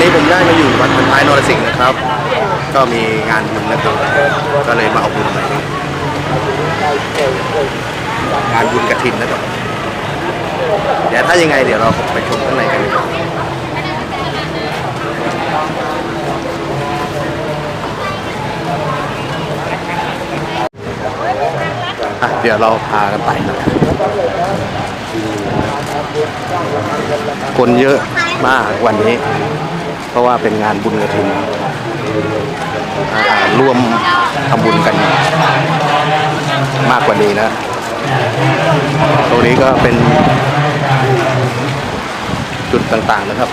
นี้ผมได้มาอยู่วัดพันท้ายนรสิงห์นะครับ ก็มีงานบุญนะครับ ก็เลยมาเอาบุญหน่อยงานบุญกระถินนะครับ เดี๋ยวถ้ายังไงเดี๋ยวเราไปชมข้างในกันดีกว่าอะเดี๋ยวเราพากันไปนะคนเยอะมากวันนี้ ราะว่าเป็นงานบุญกระถินอ่าร่วมทำบุญกันมากกว่านี้นะ ตรงนี้ก็เป็นจุดต่างๆนะครับ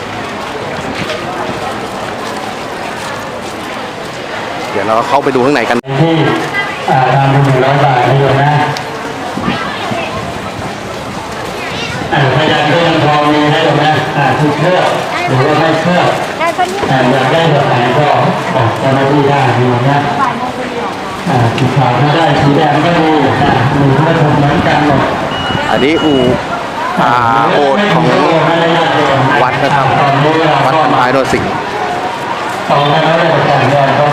เดี๋ยวเราเข้าไปดูข้างในกันที่อ่าทำเป็นหนึ่งร้อยบาทนะโยมนะอ่าพยานก็ยังพอมีนะโยมนะอ่าคือเครื่องหรือว่าไม่เครื่อ งได้ตอนนี้อ่าอยากได้แบบไหนก็บอกเจ้าหน้าที่ได้ดีนะบ่ายโมงพอดีหรออ่าสีขาวก็ได้สีแดงก็มีอ่าหรือไม่ถูกเหมือนกันหมดอันนี้อูอ่าโบดของวัดนะครับ วัดพันท้ายโดยสิงห์ตอนนั้นไม่ได้ประกานี่ยเขา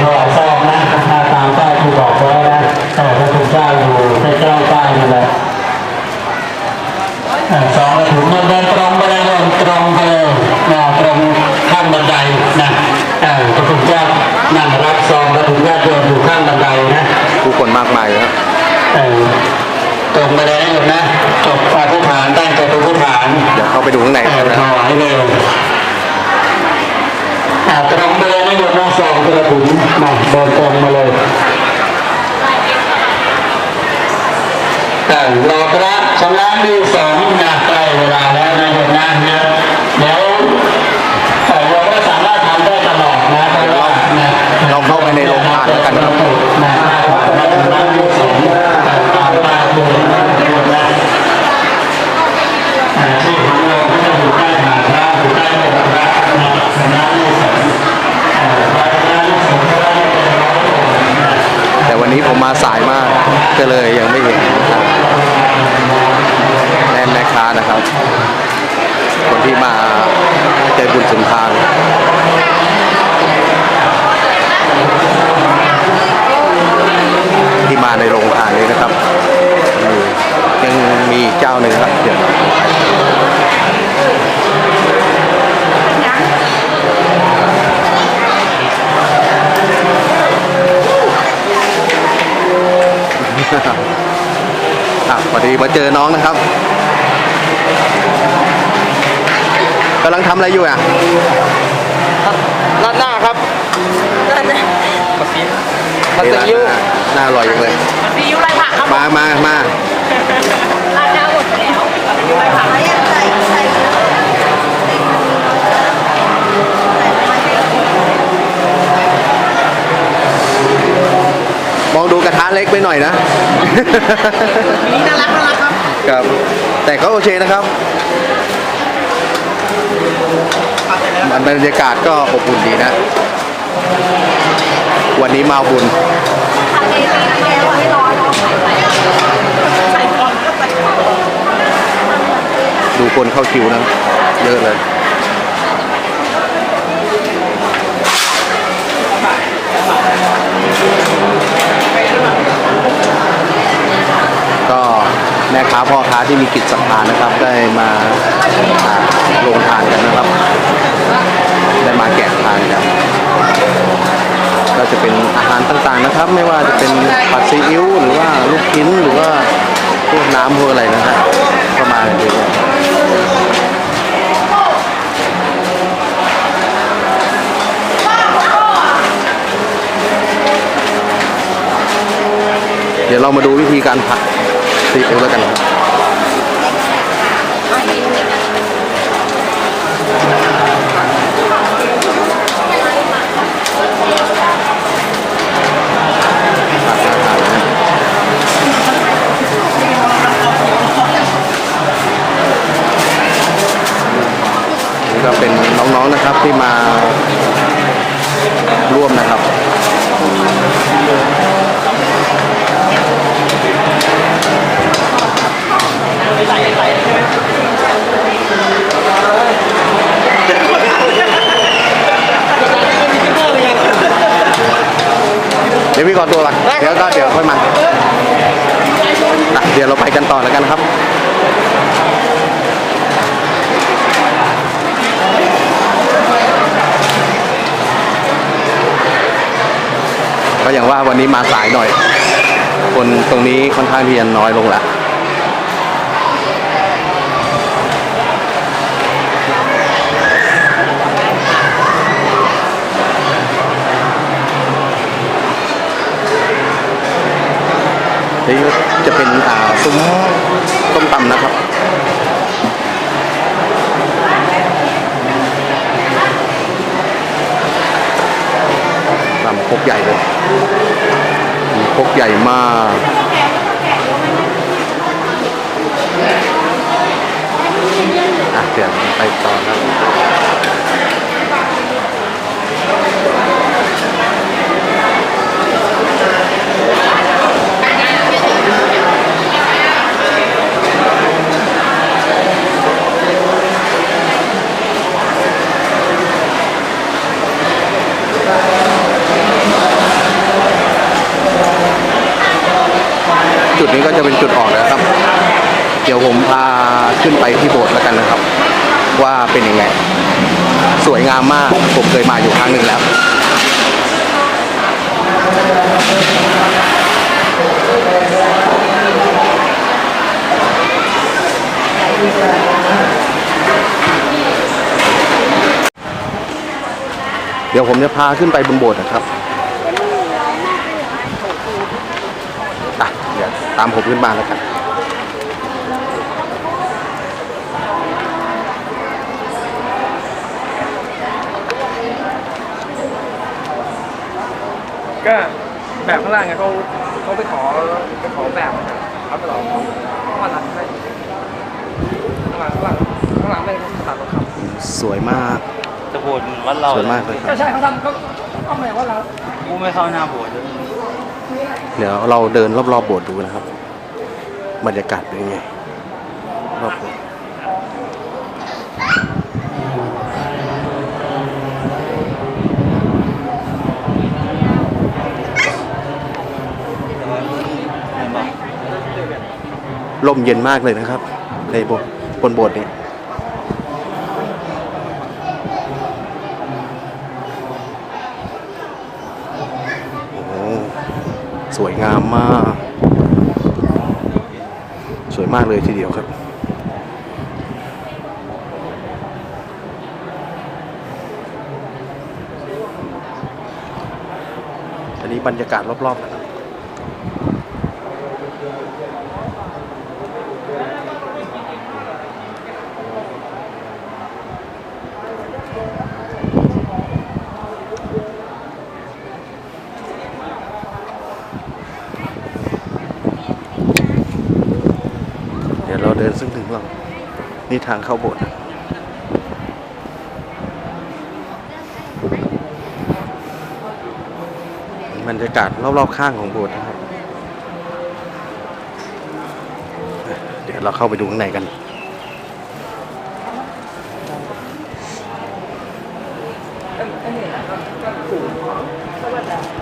ถวายซองายเลยอ่าตรงไปเลยนะโยมนะซองกระถุงมาเดินตรงมาเลยเออรอกระชำระดูสองนะใกล้เวลาแล้วนะโยมนะเดี๋ยวเดี๋ยวแต่เราก็สามารถทำได้ตลอดนะเพราะว่านะเราเข้าไปในโรงทานแล้วกันนะครับ คนที่มาเจอบุญสุนทานที่มาในโรงทานนี้นะครับยังมีเจ้าหนึ่งครับเดี๋ยวอะพอดีมาเจอน้องนะครับ กำลังทำอะไรอยู่อะราดหน้าครับผัดซีอิ๊วน่าอร่อยจังเลยซีอิ๊วไรผักครับมามามาราดหน้าหมดไปแล้วซีอิ๊วไรผักใส่ใส่มองดูกระทะเล็กไปหน่อยนะนี่น่ารักน่ารักครับ ครับ แต่ก็โอเคนะครับมัน บรรยากาศก็อบอุ่นดีนะ วันนี้มาบุญผัดเองเลยนะแกว่าให้ร้อนร้อนใส่ใส่ใส่ก่อนก็ใส่ก่อนดูคนเข้าคิวนะ เยอะเลย ก็ แม่ค้าพ่อค้าที่มีกิจสัมพันธ์นะครับ ได้มาลงทานกันนะครับ ได้มาแกะทานกันก็จะเป็นอาหารต่างๆนะครับ ไม่ว่าจะเป็นผัดซีอิ๊วหรือว่าลูกชิ้นหรือว่าพวกน้ำพวกอะไรนะฮะก็มากันเยอะแยะเดี๋ยวเรามาดูวิธีการผัด ซีอิ๊วแล้ ดี๋ยวพี่ขอตัวก่อนเดี๋ยวก็เดี๋ยวค่อยมาอะเดี๋ยวเราไปกันต่อแล้วกันครับก็อย่างว่าวันนี้มาสายหน่อย คนตรงนี้ค่อนข้างที่จะน้อยลงละ นี่จะเป็นซุ้มต้มตำนะครับตำครกใหญ่เลยมีครกใหญ่มากอะเดี๋ยวไปต่อครับ จุดนี้ก็จะเป็นจุดออกนะครับ เดี๋ยวผมพา ขึ้นไปที่โบสถ์แล้วกันนะครับ ว่าเป็นยังไง สวยงามมากผมเคยมาอยู่ครั้งหนึ่งแล้วเดี๋ยวผมจะพาขึ้นไปบนโบสถ์นะครับอะเดี๋ยวตามผมขึ้นมาแล้วกัน ก็แบบข้างล่างไงเขาเขาไปขอไปขอแบบเขาไปหลอกเขามารัดให้ข้างหลังข้างหลังข้างหลังไม่เขาตัดรถขับสวยมากจะโบสถ์วัดเราสวยมากเลยคก็รับ ใช่เขาทำก็ก็หมายว่าเรากูไม่เข้าหน้าโบสถ์เลยเดี๋ยวเราเดินรอบๆโบสถ์ดูนะครับ บรรยากาศเป็นยังไงรอบโบสถ์ ลมเย็นมากเลยนะครับ ในบบนโบสถ์นี้โอ้สวยงามมาก สวยมากเลยทีเดียวครับอันนี้บรรยากาศรอบๆนะครับ เดี๋ยวเราเดินซึ่งถึงเรา นี่ทางเข้าโบสถ์บรรยากาศรอบๆข้างของโบสถ์นะครับ เดี๋ยวเราเข้าไปดูข้างในกัน ทำเบ้านี้ก็ทำอะไรนะทำเบ้านี้ก็ทำอะไรคะ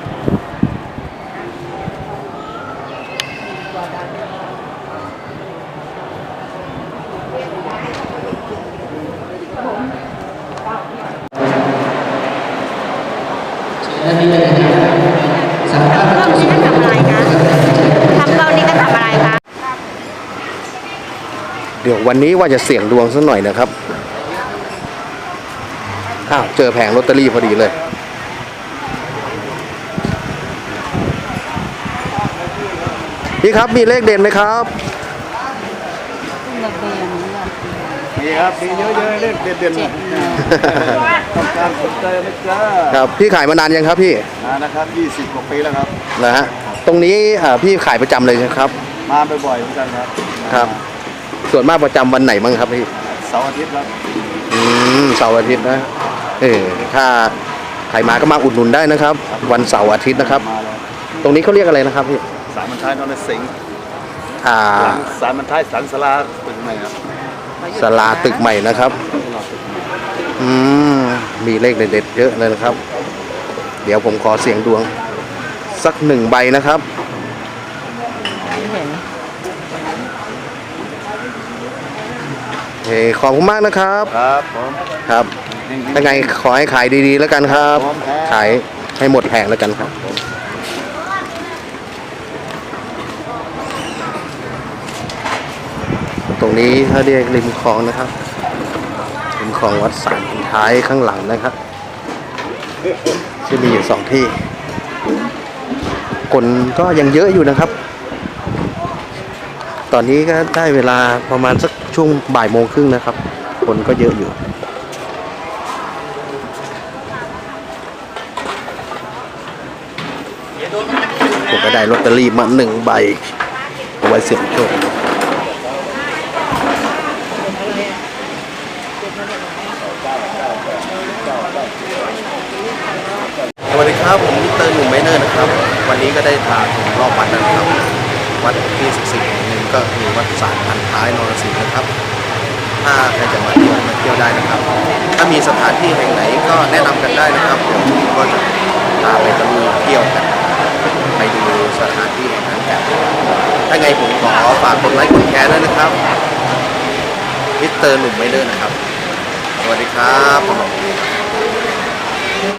เดี๋ยววันนี้ว่าจะเสี่ยงดวงสักหน่อยนะครับ อ้าว เจอแผงลอตเตอรี่พอดีเลย พี่ครับมีเลขเด่นไหมครับ มีครับมีเยอะๆเล่นเด่นๆต้องการสนใจนะจ๊ะครับพี่ขายมานานยังครับพี่มานะครับ 20กว่าปีแล้วครับนะฮะตรงนี้อ่าพี่ขายประจำเลยนะครับ มาบ่อยๆเหมือนกันครับครับ ส่วนมากประจำวันไหนบ้างครับพี่เสาร์อาทิตย์ครับอืมเสาร์อาทิตย์นะเออถ้าใครมาก็มาอุดหนุนได้นะครับ วันเสาร์อาทิตย์นะครับ มาแล้วตรงนี้เขาเรียกอะไรนะครับพี่สารมันท้ายนอนสิงห์อ่าหลังสารมันท้ายสันสลาเป็นไงครับ สลาตึกใหม่นะครับ อืม มีเลขเด็ดๆเยอะเลยนะครับ เดี๋ยวผมขอเสียงดวง สักหนึ่งใบนะครับเห็นโอเคขอบคุณมากนะครับ ครับผมครับยังไงขอให้ขายดีๆแล้วกันครับ ขายให้หมดแผงแล้วกันครับ ตรงนี้ถ้าเรียกริมคลองนะครับริมคลองวัดสารพันท้ายข้างหลังนะครับที่มีอยู่สองที่ คนก็ยังเยอะอยู่นะครับ ตอนนี้ก็ได้เวลาประมาณสักช่วงบ่ายโมงครึ่งนะครับ คนก็เยอะอยู่ผมก็ได้ลอตเตอรี่มาหนึ่งใบเอาไว้เสี่ยงโชคสวัสดี ครับผมมิสเตอร์หนุ่มไมเนอร์นะครับ วันนี้ก็ได้พาถึงรอบวัดแล้วนะครับ วัดที่ศักดิ์สิทธิ์แห่งหนึ่งก็คือวัดสารพันท้ายนรสิงห์นะครับ ถ้าใครจะมาเที่ยวมาเที่ยวได้นะครับ ถ้ามีสถานที่แห่งไหนก็แนะนำกันได้นะครับเดี๋ยวผมก็จะพาไปตะลุยเที่ยวกันไปดูสถานที่แห่งนั้นกันถ้าไงผมขอฝากกดไลค์กดแชร์ด้วยนะครับมิสเตอร์หนุ่มไม่เลิศนะครับสวัสดีครับผม